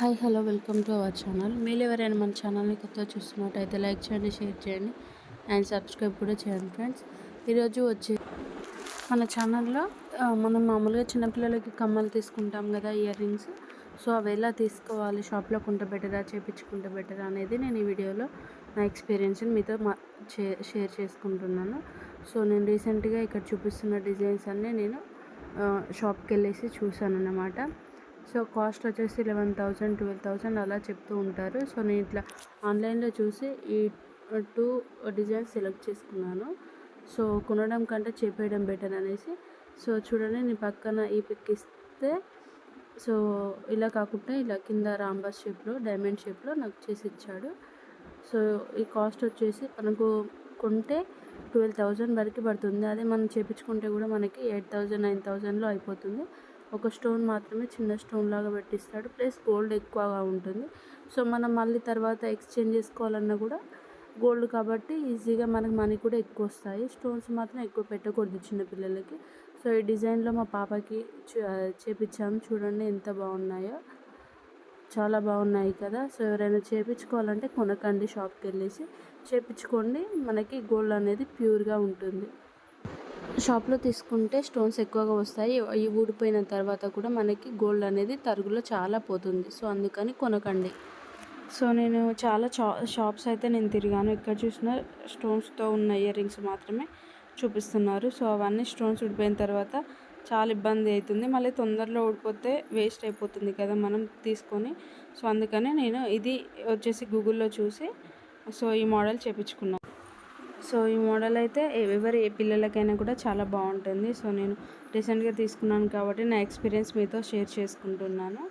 Hi hello welcome to our channel. మీరు ఎవరైనా మన ఛానల్ని కొత్తగా చూస్తున్నట్టయితే లైక్ చేయండి షేర్ చేయండి అండ్ సబ్స్క్రైబ్ కూడా చేయండి ఫ్రెండ్స్. ఈరోజు వచ్చి మన ఛానల్లో మనం మామూలుగా చిన్నపిల్లలకి కమ్మలు తీసుకుంటాం కదా ఇయర్ రింగ్స్. సో అవి ఎలా తీసుకోవాలి షాప్లో కొంటే బెటరా చేపించుకుంటే బెటరా అనేది నేను ఈ వీడియోలో నా ఎక్స్పీరియన్స్ని మీతో మా షేర్ చేసుకుంటున్నాను. సో నేను రీసెంట్గా ఇక్కడ చూపిస్తున్న డిజైన్స్ అన్నీ నేను షాప్కి వెళ్ళేసి చూశాను అన్నమాట సో కాస్ట్ వచ్చేసి లెవెన్ థౌజండ్ ట్వెల్వ్ థౌజండ్ అలా చెప్తూ ఉంటారు. సో నేను ఇట్లా ఆన్లైన్లో చూసి ఈ టూ డిజైన్స్ సెలెక్ట్ చేసుకున్నాను. సో కొనడం కంటే చేపేయడం బెటర్ అనేసి. సో చూడండి నేను పక్కన ఈ పిక్ ఇస్తే సో ఇలా కాకుండా ఇలా కింద రాంబస్ షేప్లో డైమండ్ షేప్లో నాకు చేసి ఇచ్చాడు. సో ఈ కాస్ట్ వచ్చేసి మనకు కొంటే ట్వెల్వ్ థౌజండ్ వరకు పడుతుంది. అదే మనం చేపించుకుంటే కూడా మనకి ఎయిట్ థౌజండ్ నైన్ థౌజండ్లో అయిపోతుంది. ఒక స్టోన్ మాత్రమే చిన్న స్టోన్ లాగా పెట్టిస్తాడు. ప్లస్ గోల్డ్ ఎక్కువగా ఉంటుంది. సో మనం మళ్ళీ తర్వాత ఎక్స్చేంజ్ చేసుకోవాలన్నా కూడా గోల్డ్ కాబట్టి ఈజీగా మనకి మనీ కూడా ఎక్కువ వస్తాయి. స్టోన్స్ మాత్రం ఎక్కువ పెట్టకూడదు చిన్నపిల్లలకి సో ఈ డిజైన్లో మా పాపకి చేపించాము చూడండి ఎంత బాగున్నాయో. చాలా బాగున్నాయి కదా. సో ఎవరైనా చేపించుకోవాలంటే కొనకండి షాప్కి వెళ్ళేసి. చేపించుకోండి మనకి గోల్డ్ అనేది ప్యూర్గా ఉంటుంది. షాప్లో తీసుకుంటే స్టోన్స్ ఎక్కువగా వస్తాయి. అవి ఊడిపోయిన తర్వాత కూడా మనకి గోల్డ్ అనేది తరుగులో చాలా పోతుంది. సో అందుకని కొనకండి. సో నేను చాలా షా షాప్స్ అయితే నేను తిరిగాను. ఇక్కడ చూసిన స్టోన్స్తో ఉన్న ఇయర్ రింగ్స్ మాత్రమే చూపిస్తున్నారు. సో అవన్నీ స్టోన్స్ ఊడిపోయిన తర్వాత చాలా ఇబ్బంది అవుతుంది మళ్ళీ తొందరలో ఊడిపోతే వేస్ట్ అయిపోతుంది కదా మనం తీసుకొని. సో అందుకని నేను ఇది వచ్చేసి గూగుల్లో చూసి సో ఈ మోడల్ చేపించుకున్నాను. సో ఈ మోడల్ అయితే ఎవరి ఏ పిల్లలకైనా కూడా చాలా బాగుంటుంది. సో నేను రీసెంట్గా తీసుకున్నాను కాబట్టి నా ఎక్స్పీరియన్స్ మీతో షేర్ చేసుకుంటున్నాను.